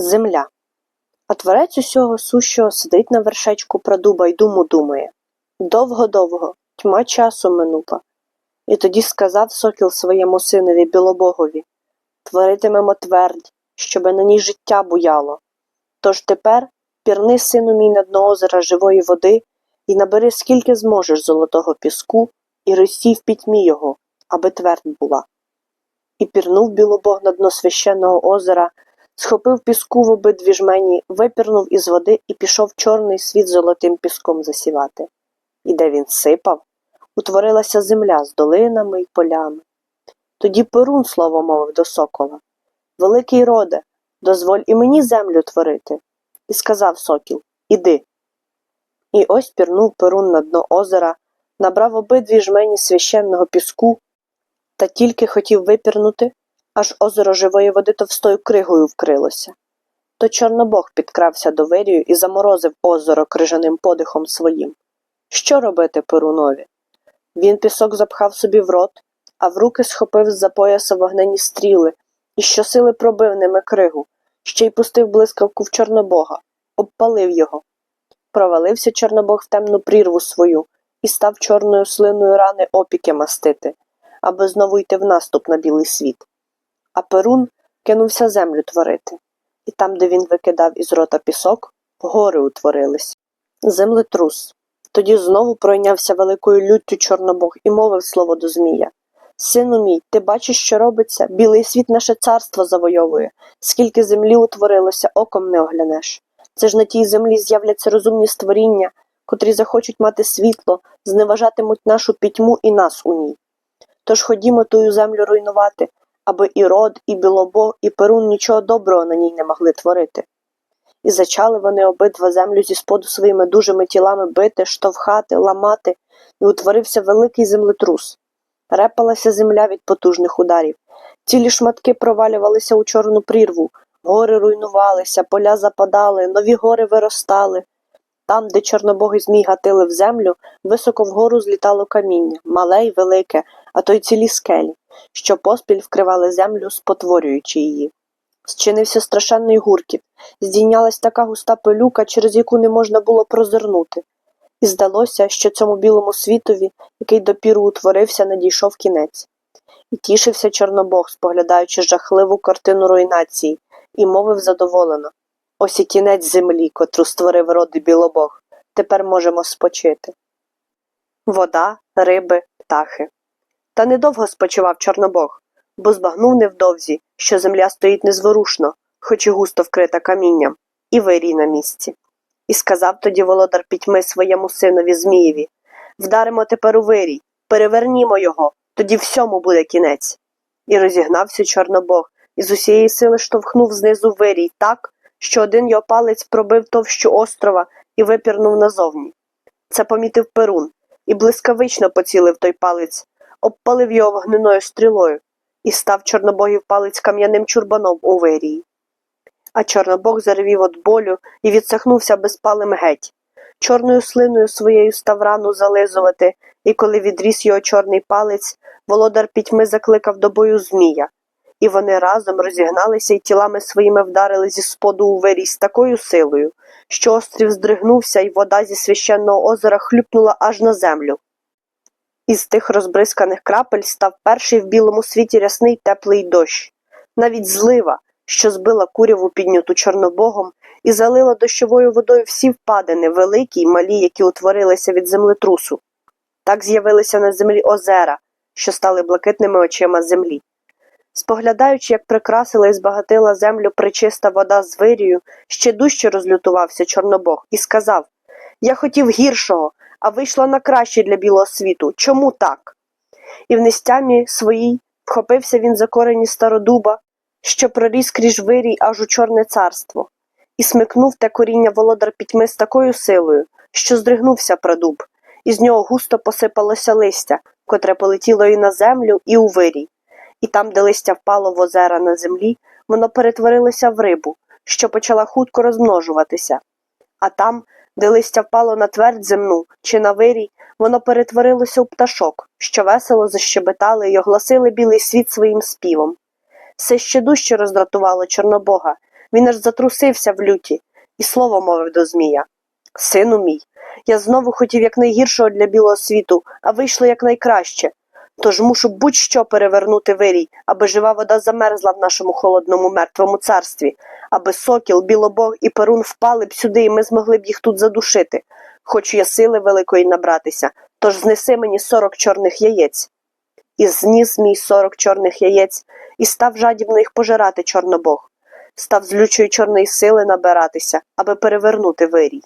Земля. А творець усього сущого сидить на вершечку прадуба й думу думає. Довго-довго, тьма часу минупа. І тоді сказав сокіл своєму синові білобогові Творитимемо твердь, щоби на ній життя буяло. Тож тепер пірни, сину мій, на дно озера живої води і набери скільки зможеш золотого піску, і розсій в пітьмі його, аби твердь була. І пірнув білобог на дно священного озера, схопив піску в обидві жмені, випірнув із води і пішов чорний світ золотим піском засівати. І де він сипав, утворилася земля з долинами й полями. Тоді Перун слово мовив до сокола Великий роде, дозволь і мені землю творити. І сказав сокіл Іди. І ось пірнув Перун на дно озера, набрав обидві жмені священного піску та тільки хотів випірнути, аж озеро живої води товстою кригою вкрилося. То Чорнобог підкрався до вирію і заморозив озеро крижаним подихом своїм. Що робити Перунові? Він пісок запхав собі в рот, а в руки схопив з-за пояса вогнені стріли і щосили пробив ними кригу, ще й пустив блискавку в Чорнобога, обпалив його. Провалився Чорнобог в темну прірву свою і став чорною слиною рани опіки мастити, аби знову йти в наступ на білий світ. А Перун кинувся землю творити, і там, де він викидав із рота пісок, гори утворились. Землетрус. Тоді знову пройнявся великою люттю Чорнобог і мовив слово до Змія. Сину мій, ти бачиш, що робиться? Білий світ наше царство завойовує. Скільки землі утворилося, оком не оглянеш. Це ж на тій землі з'являться розумні створіння, котрі захочуть мати світло, зневажатимуть нашу пітьму і нас у ній. Тож ходімо тую землю руйнувати, аби і род, і білобог, і перун нічого доброго на ній не могли творити. І зачали вони обидва землю зі споду своїми дужими тілами бити, штовхати, ламати, і утворився великий землетрус. Репалася земля від потужних ударів. Цілі шматки провалювалися у чорну прірву, гори руйнувалися, поля западали, нові гори виростали. Там, де чорнобоги змій гатили в землю, високо вгору злітало каміння, мале й велике, а то й цілі скелі, що поспіль вкривали землю, спотворюючи її. Зчинився страшенний гуркіт, здійнялась така густа пилюка, через яку не можна було прозирнути. І здалося, що цьому білому світові, який допіру утворився, надійшов кінець. І тішився Чорнобог, споглядаючи жахливу картину руйнації, і мовив задоволено ось і кінець землі, котру створив роди білобог. Тепер можемо спочити. Вода, риби, птахи. Та недовго спочивав Чорнобог, бо збагнув невдовзі, що земля стоїть незворушно, хоч і густо вкрита камінням, і вирій на місці. І сказав тоді володар пітьми своєму синові Змієві Вдаримо тепер у вирій, перевернімо його, тоді всьому буде кінець. І розігнався Чорнобог, і з усієї сили штовхнув знизу вирій так, що один його палець пробив товщу острова і випірнув назовні. Це помітив Перун, і блискавично поцілив той палець, обпалив його вогненою стрілою, і став Чорнобогів палець кам'яним чурбаном у вирії. А Чорнобог заревів від болю і відсахнувся безпалим геть. Чорною слиною своєю став рану зализувати, і коли відріс його чорний палець, володар пітьми закликав до бою Змія. І вони разом розігналися і тілами своїми вдарили зі споду у вирій з такою силою, що острів здригнувся, і вода зі священного озера хлюпнула аж на землю. Із тих розбризканих крапель став перший в білому світі рясний теплий дощ, навіть злива, що збила куряву підняту Чорнобогом, і залила дощовою водою всі впадини, великі й малі, які утворилися від землетрусу. Так з'явилися на землі озера, що стали блакитними очима землі. Споглядаючи, як прикрасила і збагатила землю причиста вода з вирію, ще дужче розлютувався Чорнобог і сказав Я хотів гіршого, а вийшла на краще для білого світу. Чому так? І в нестямі своїй вхопився він за корені стародуба, що проріс крізь вирій аж у Чорне царство, і смикнув те коріння володар пітьми з такою силою, що здригнувся прадуб, і з нього густо посипалося листя, котре полетіло і на землю, і у вирій. І там, де листя впало в озера на землі, воно перетворилося в рибу, що почала хутко розмножуватися. А там, де листя впало на твердь земну чи на вирій, воно перетворилося у пташок, що весело защебетали й огласили білий світ своїм співом. Все ще дужче роздратувало Чорнобога, Він аж затрусився в люті і слово мовив до Змія. Сину мій, я знову хотів якнайгіршого для білого світу, а вийшло якнайкраще. Тож мушу будь-що перевернути вирій, аби жива вода замерзла в нашому холодному мертвому царстві, аби сокіл, білобог і перун впали б сюди, і ми змогли б їх тут задушити. Хочу я сили великої набратися, тож знеси мені сорок чорних яєць. І зніс мій сорок чорних яєць, і став жадібно їх пожирати чорнобог, став з лючої чорної сили набиратися, аби перевернути вирій.